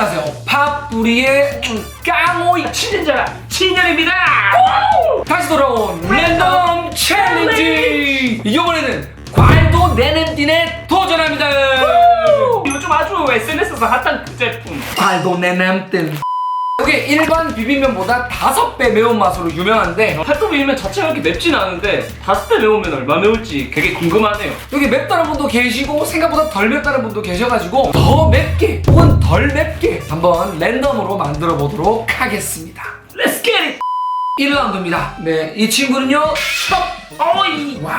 안녕하세요. 팝뿌리의 까모이 친인자 친년입니다. 다시 돌아온 랜덤 챌린지. 이번에는 과일도 내냄띠에 도전합니다. 요즘 아주 SNS에서 핫한 그 제품. 과일도 내냄띠. 이게 일반 비빔면보다 다섯 배 매운맛으로 유명한데 팔도 비빔면 자체가 그렇게 맵진 않은데 다섯 배 매우면 얼마 매울지 되게 궁금하네요. 여기 맵다는 분도 계시고 생각보다 덜 맵다는 분도 계셔가지고 더 맵게 혹은 덜 맵게 한번 랜덤으로 만들어 보도록 하겠습니다. Let's get it. 1라운드입니다. 네, 이 친구는요. 어이. 와.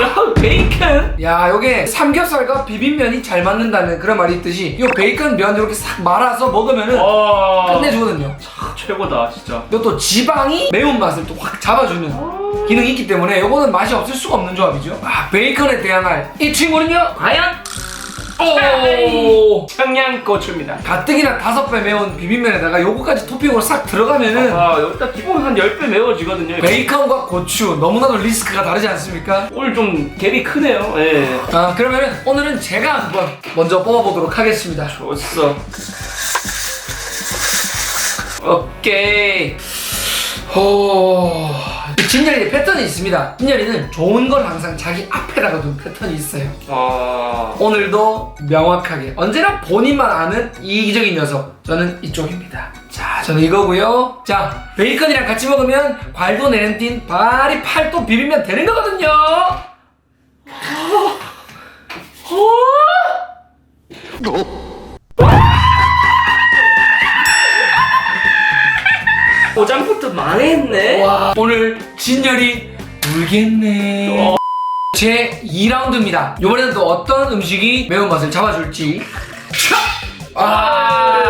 야 베이컨. 야, 요게 삼겹살과 비빔면이 잘 맞는다는 그런 말이 있듯이 이 베이컨 면 이렇게 싹 말아서 먹으면은 와. 끝내주거든요. 아, 최고다 진짜. 이것도 지방이 매운맛을 또 확 잡아주는 기능이 있기 때문에 요거는 맛이 없을 수가 없는 조합이죠. 아, 베이컨에 대항할 이 친구는요. 과연 오! 청양고추입니다. 가뜩이나 다섯 배 매운 비빔면에다가 요거까지 토핑으로 싹 들어가면은 아 여기다 기본 한 10배 매워지거든요. 베이컨과 고추 너무나도 리스크가 다르지 않습니까? 오늘 좀 갭이 크네요. 예. 아 그러면은 오늘은 제가 한번 먼저 뽑아보도록 하겠습니다. 좋았어. 오케이. 호... 진열이 패턴이 있습니다. 진열이는 좋은 걸 항상 자기 앞에다가 둔 패턴이 있어요. 아. 오늘도 명확하게 언제나 본인만 아는 이기적인 녀석 저는 이쪽입니다. 자 저는 이거고요. 자 베이컨이랑 같이 먹으면 과일도 내는띤 발이 팔도 비비면 되는 거거든요. 포장부터 망했네. 와 오늘 진열이 울겠네. 제 2라운드입니다. 이번에는 또 어떤 음식이 매운맛을 잡아줄지. 아,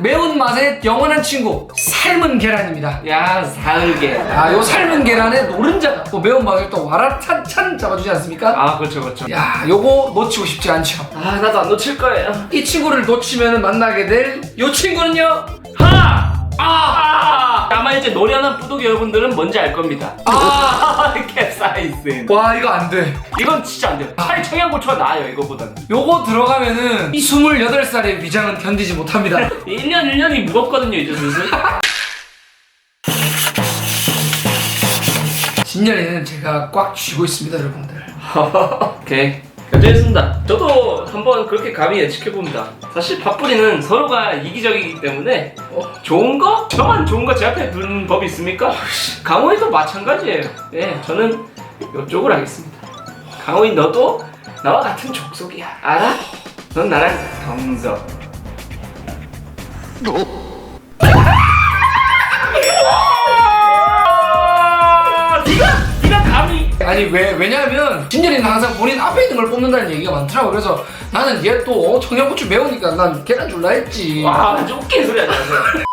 매운맛의 영원한 친구 삶은 계란입니다. 야 살게. 아, 요 삶은 계란의 노른자가 또 매운맛을 또 와라찬찬 잡아주지 않습니까? 아 그렇죠 그렇죠. 야, 요거 놓치고 싶지 않죠. 아 나도 안 놓칠 거예요. 이 친구를 놓치면 만나게 될 요 친구는요. 하! 아! 아마 이제 노련한 뿌독 여러분들은 뭔지 알 겁니다. 아, 캡사이신. 와 이거 안 돼. 이건 진짜 안 돼요. 차라리 청양고추가 나아요 이거보다는. 요거 들어가면은 이 28살의 위장은 견디지 못합니다. 1년 1년이 무겁거든요 이제 슬슬. 진열이는 제가 꽉 쥐고 있습니다, 여러분들. 오케이. 결정했습니다. 저도 한번 그렇게 감히 예측해봅니다. 사실 밥뿌리는 서로가 이기적이기 때문에 어, 좋은 거? 저만 좋은 거 제 앞에 둔 법이 있습니까? 강호이도 마찬가지예요. 예, 저는 이쪽을 하겠습니다. 강호이 너도 나와 같은 족속이야. 알아? 넌 나랑 동석. 아니 왜 왜냐하면 진열이는 항상 본인 앞에 있는 걸 뽑는다는 얘기가 많더라고. 그래서 나는 얘 또 청양고추 매우니까 난 계란 줄라 했지. 와 아주 웃긴 소리 하지 마세요.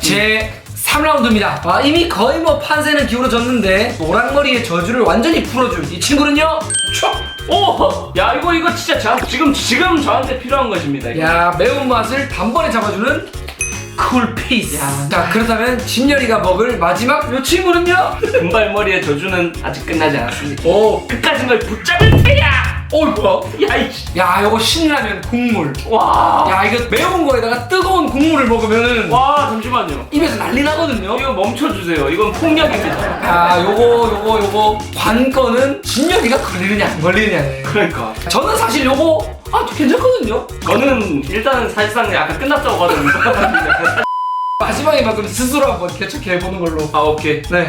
제 3라운드입니다. 아, 이미 거의 뭐 판세는 기울어졌는데 노랑머리의 저주를 완전히 풀어줄 이 친구는요. 촥! 오! 야 이거 이거 진짜 자, 지금 지금 저한테 필요한 것입니다. 이거. 야 매운맛을 단번에 잡아주는 쿨 피스. 야. 자 그렇다면 진열이가 먹을 마지막 요 친구는요. 금발머리의 저주는 아직 끝나지 않았습니다. 오, 끝까지 널 붙잡을 테야. 어 뭐야? 야 이씨. 야 요거 신라면 국물. 와. 야 이거 매운 거에다가 뜨거운 국물을 먹으면은 와 잠시만요. 입에서 난리 나거든요. 이거 멈춰주세요. 이건 폭력입니다. 야 요거 요거 요거 관건은 진열이가 걸리느냐 안 걸리느냐네. 그러니까. 저는 사실 요거 아 괜찮거든요. 저는 일단 사실상 약간 끝났다고 무방합니다. 마지막에 막 그럼 스스로 한번 개척해 보는 걸로. 아 오케이. 네.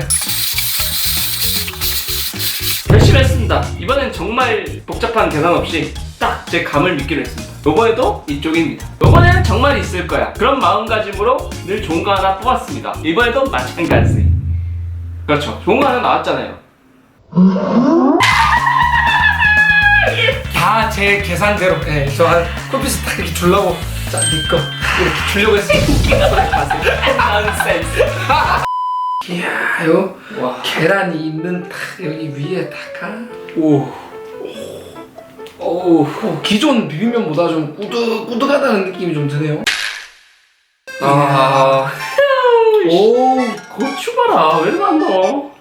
열심히 했습니다. 이번엔 정말 복잡한 계산 없이 딱 제 감을 믿기로 했습니다. 요번에도 이쪽입니다. 요번에는 정말 있을 거야. 그런 마음가짐으로 늘 좋은 거 하나 뽑았습니다. 이번에도 마찬가지. 그렇죠. 좋은 거 하나 나왔잖아요. 다 제 계산대로. 네. 저한 콜피스 딱 이렇게 주려고 자 니꺼 이렇게 주려고 했어요. nonsense. 이야 요 와. 계란이 있는 딱 여기 위에 딱. 오. 오. 어, 기존 비빔면보다 좀 꾸덕꾸덕하다는 느낌이 좀 드네요. 아. 오, 고추 봐라. 왜 많노?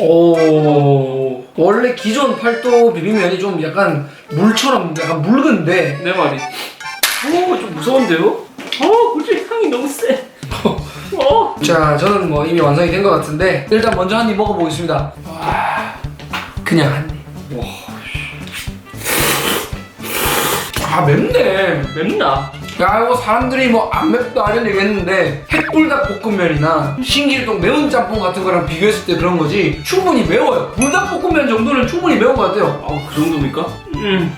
오. 원래 기존 팔도 비빔면이 좀 약간 물처럼 약간 묽은데 내 말이. 오, 좀 무서운데요? 어, 향이 너무 세. 어. 자, 저는 뭐 이미 완성이 된 것 같은데 일단 먼저 한 입 먹어보겠습니다. 와, 그냥 한 입. 와, 아 맵네. 맵나? 야 이거 사람들이 뭐 안 맵다 이런 얘기 했는데 핵불닭 볶음면이나 신길동 매운 짬뽕 같은 거랑 비교했을 때 그런 거지 충분히 매워요. 불닭 볶음면 정도는 충분히 매운 것 같아요. 아, 그 정도입니까? 음.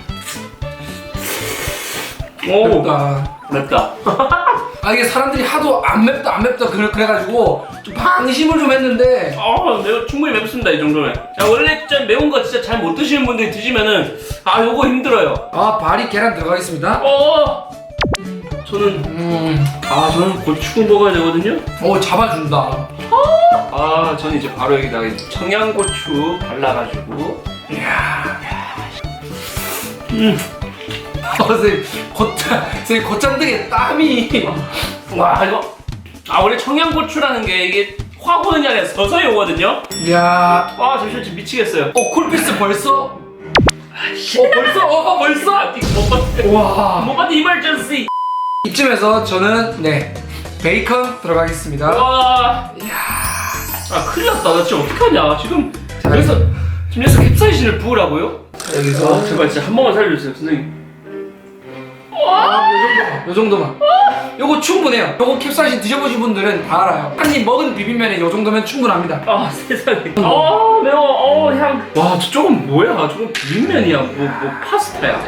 오, 맵다. 맵다. 아 이게 사람들이 하도 안 맵다 안 맵다 그래, 그래가지고 좀 방심을 좀 했는데 아, 매우 충분히 맵습니다 이 정도면. 야, 원래 진짜 매운 거 진짜 잘 못 드시는 분들이 드시면은 아, 요거 힘들어요. 아 발이 계란 들어가겠습니다. 어. 저는 음, 아, 저는 고추 먹어야 되거든요. 어 잡아준다. 아, 저는 이제 바로 여기다가 이제 청양고추 발라가지고. 이야. 음. 어, 선생님 겉장 선생님 되게 땀이. 와, 이거. 아, 원래 청양고추라는 게 이게 게 아니라 서서히 오거든요. 이야. 아, 잠시만 지금 미치겠어요. 어 쿨피스 벌써? 어 벌써? 어 벌써? 아, 이거 못 봤대. 와. 못 봤대 이말전시. 이쯤에서 저는 네 베이컨 들어가겠습니다. 와. 아, 큰일 났다. 나 진짜 어떡하냐. 지금 자, 여기서 지금 여기서 캡사이신을 부으라고요? 여기서 아, 제발 진짜 한 번만 살려주세요, 선생님. 아, 요 정도 만. 요거 충분해요. 요거 캡사이신 드셔보신 분들은 다 알아요. 한 입 먹은 비빔면에 요 정도면 충분합니다. 아 세상에 아 매워 어 향 와 저쪽은 뭐야 저건 비빔면이야 뭐, 뭐 파스타야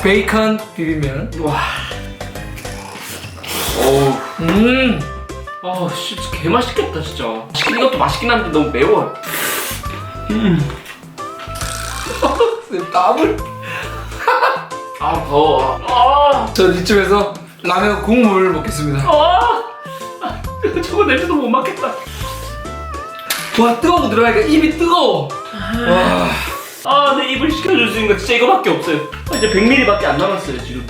베이컨 비빔면. 와 어우 음. 개맛있겠다 진짜 맛있긴 이것도 맛있긴 한데 너무 매워 땀을? 아 더워 아, 저 이쯤에서 라면 국물 먹겠습니다. 아, 아 저거 냄새도 못 맡겠다 와 뜨거워 들어가니까 입이 뜨거워. 와. 아 내 입을 식혀줄 수 있는 거 진짜 이거밖에 없어요 아, 이제 100ml밖에 안 남았어요 지금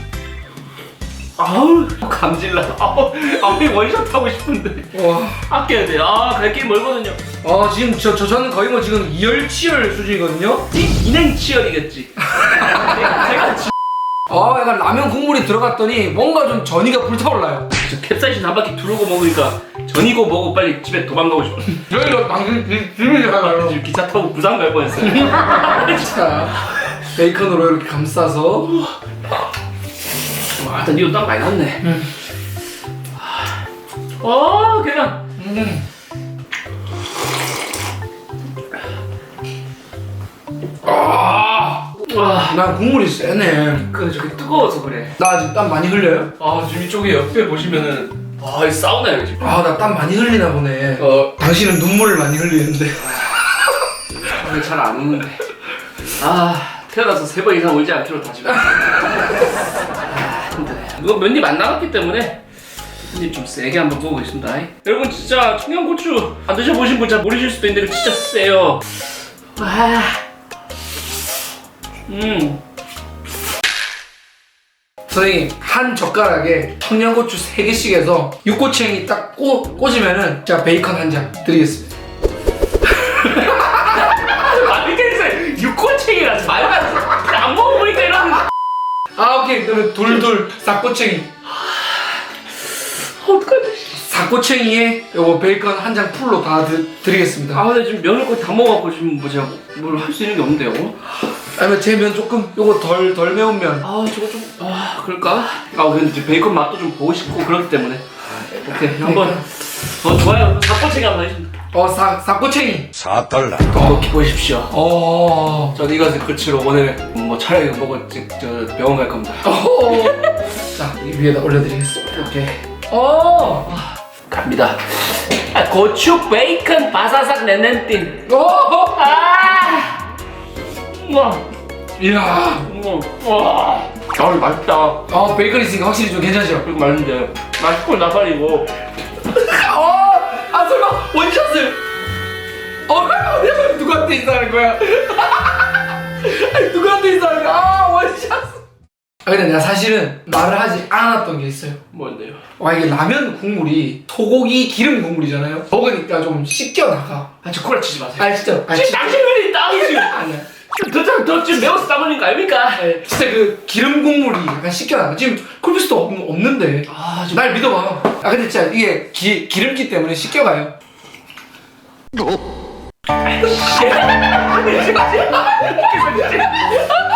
아우 감질나 아우 아무리 원샷 하고 싶은데 와. 아껴야 돼 아갈 길 멀거든요 아 지금 저, 저 저는 거의 뭐 지금 이열치열 수준이거든요. 이 인행 치열이겠지. 제가, 아 약간 라면 국물이 들어갔더니 뭔가 좀 전이가 불타올라요. 저 캡사이신 한 바퀴 두르고 먹으니까 전이고 뭐고 빨리 집에 도망가고 싶어. 저희가 방금 비빔이잖아요. 지금 기차 타고 부산 갈 뻔했어요. 자 베이컨으로 이렇게 감싸서 와, 일단 이거 땀 많이 났네. 음. 아, 그냥. 음. 난 국물이 세네. 그 저기 뜨거워서 그래. 나 아직 땀 많이 흘려요? 아, 지금 이쪽에 옆에 보시면은 아, 이 사우나예요 지금. 아, 나 땀 많이 흘리나 보네. 어, 당신은 눈물을 많이 흘리는데. 잘안 오는데. 아, 태어나서 세 번 이상 울지 않기로 다짐. 아, 힘드네. 이거 몇 입 안 남았기 때문에 한 입 좀 세게 한번 먹어보겠습니다. 여러분 진짜 청양고추 안 드셔보신 분 잘 모르실 수도 있는데 이거 진짜 세요. 와, 음, 선생님, 한 젓가락에 청양고추 3개씩 해서 육고추행이 딱 꽂, 꽂으면은 제가 베이컨 한 장 드리겠습니다. 아 그러니까 육고챙이라지 말안 먹어보니까 이런. 아, 오케이. 그러면 둘둘 싹꼬챙이. 어떡하지? 싹꼬챙이에 요거 베이컨 한 장 풀로 다 드, 드리겠습니다. 아 근데 지금 면을 거의 다 먹어갖고 지금 뭐 제가 뭘 할 수 있는 게 없는데요. 아니면 제 면 조금 요거 덜, 덜 매운 면. 아 저거 좀 아 그럴까? 아 근데 이제 베이컨 맛도 좀 보고 싶고 그렇기 때문에 오케이 한번 어 좋아요 닭꼬챙이 한번 해줍니다 어, 싹, 싹꼬챙이. 4달러. 먹기 보십시오 어. 전 이것을 끝으로 오늘 뭐 차라리 먹고 지- 저 병원 갈 겁니다 어. 자, 이 위에다 올려드리겠습니다. 오케이 어. 갑니다 아, 고추 베이컨 바사삭 낸넨틴 어. 아 우와 이야. 우와 와 아, 맛있다 어, 베이컨 있으니까 확실히 좀 괜찮죠? 그리고 맛있는데 맛있고 나발이고 어. 아, 설마 원샷을. 어, 누구한테 인사하는 거야? 아니, 누구한테 인사하는 거야? 아, 원샷. 아 근데 내가 사실은 말을 하지 않았던 게 있어요. 뭔데요? 와 이게 라면 국물이 소고기 기름 국물이잖아요. 먹으니까 좀 씻겨 나가. 아, 저 코를 치지 마세요. 아 진짜. 아 지금 당신들이 따오지. 아니야. 도대체 지금 매워서 따먹는 거 아닙니까? 아, 진짜 그 기름 국물이 약간 씻겨 나가. 지금 콜피스도 없, 없는데. 아날 믿어봐. 아 근데 진짜 이게 기, 기름기 때문에 씻겨가요. 아이씨.